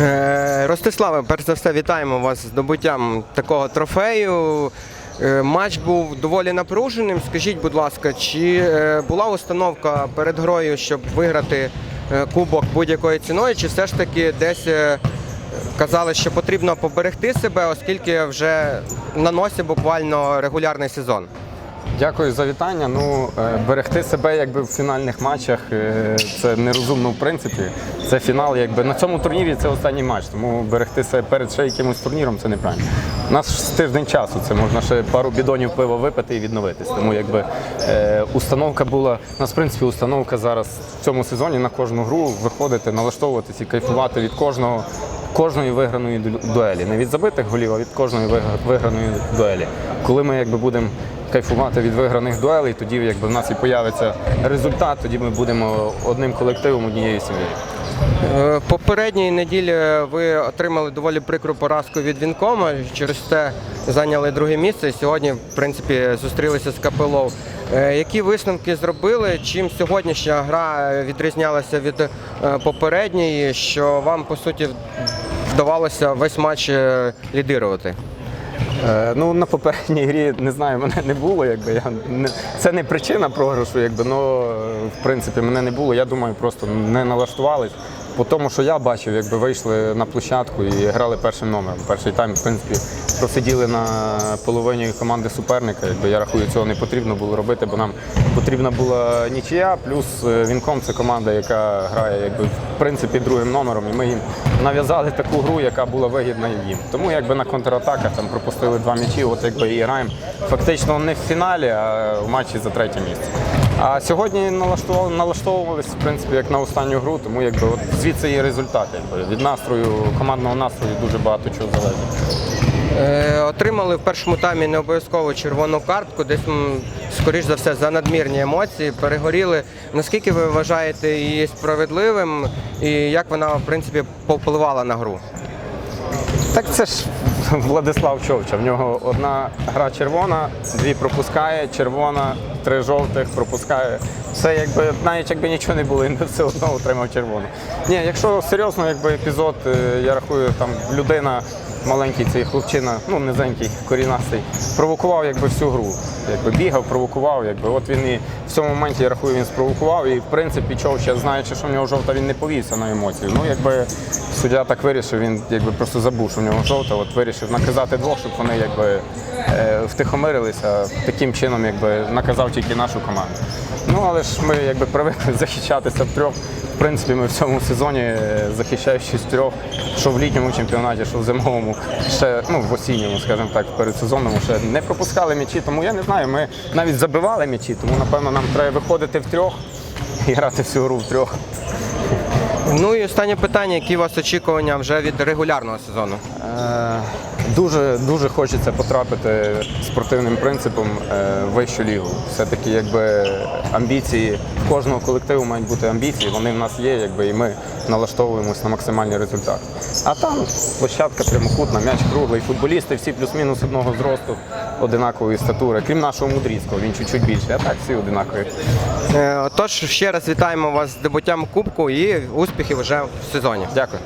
Е, Ростиславе, перш за все, вітаємо вас з здобуттям такого трофею. Е, Матч був доволі напруженим. Скажіть, будь ласка, чи е, була установка перед грою, щоб виграти кубок будь-якою ціною, чи все ж таки десь казали, що потрібно поберегти себе, оскільки вже на носі буквально регулярний сезон? Дякую за вітання. Ну, е, берегти себе якби в фінальних матчах е, це нерозумно в принципі. Це фінал, якби на цьому турнірі це останній матч, тому берегти себе перед ще якимось турніром це неправильно. У нас тиждень часу, це можна ще пару бідонів пива випити і відновитись. Тому якби е, установка була, у нас в принципі установка зараз в цьому сезоні на кожну гру виходити, налаштовуватись і кайфувати від кожного. Кожної виграної дуелі, не від забитих голів, а від кожної виграної дуелі. Коли ми якби будемо кайфувати від виграних дуелей, тоді якби в нас і появиться результат, тоді ми будемо одним колективом, однією сім'єю. Е, Попередньої неділі ви отримали доволі прикру поразку від Вінкома. Через це зайняли друге місце. Сьогодні, в принципі, зустрілися з Капелов. Е, Які висновки зробили? Чим сьогоднішня гра відрізнялася від е, попередньої, що вам по суті вдавалося весь матч лідирувати? Е, ну на попередній грі не знаю, мене не було. Якби я не це не причина програшу, якби но в принципі мене не було. Я думаю, просто не налаштувались. По тому, що я бачив, якби вийшли на площадку і грали першим номером. Перший тайм, в принципі, просиділи на половині команди суперника. Якби я рахую, цього не потрібно було робити, бо нам потрібна була нічия. Плюс е, Вінком це команда, яка грає якби в принципі другим номером. І ми їм нав'язали таку гру, яка була вигідна їм. Тому якби на контратаках там пропустили два м'ячі, от якби і граємо фактично не в фіналі, а в матчі за третє місце. А сьогодні налаштували, налаштовувалися в принципі як на останню гру, тому якби от звідси є результат. Якби від настрою, командного настрою дуже багато чого залежить. Е, Отримали в першому таймі не обов'язково червону картку, десь, скоріш за все, за надмірні емоції, перегоріли. Наскільки ви вважаєте її справедливим і як вона, в принципі, повпливала на гру? Так це ж Владислав Човча. В нього одна гра червона, дві пропускає, червона, три жовтих пропускає. Все якби навіть якби нічого не було, він би все одно отримав червону. Ні, якщо серйозно, якби епізод, е, я рахую, там людина. Маленький цей хлопчина, ну низенький, корінастий, провокував якби всю гру. Якби бігав, провокував, якби от він і в цьому моменті я рахую, він спровокував. І в принципі, Човча, знаючи, що в нього жовта, він не повівся на емоції. Ну якби суддя так вирішив, він якби просто забув, що в нього жовта, от вирішив наказати двох, щоб вони якби втихомирилися. Таким чином, якби наказав тільки нашу команду. Ну але ж ми якби привикли захищатися в трьох. В принципі, ми в цьому сезоні, е, захищаючись трьох, що в літньому чемпіонаті, що в зимовому, ще ну в осінньому, скажімо так, в передсезонному ще не пропускали м'ячі. Тому я не знаю, ми навіть забивали м'ячі, тому напевно нам треба виходити в трьох і грати всю гру в трьох. Ну і останнє питання, які у вас очікування вже від регулярного сезону? Е, Дуже дуже хочеться потрапити спортивним принципом е, в вищу лігу. Все-таки якби амбіції в кожного колективу мають бути амбіції, вони в нас є, якби і ми налаштовуємось на максимальний результат. А там площадка прямокутна, м'яч круглий, футболісти всі плюс-мінус одного зросту, одинакової статури, крім нашого мудрійського, він чуть-чуть більший, а так всі одинакові. Е, Отож, ще раз вітаємо вас з дебутям Кубку і успіхів вже в сезоні. Дякую.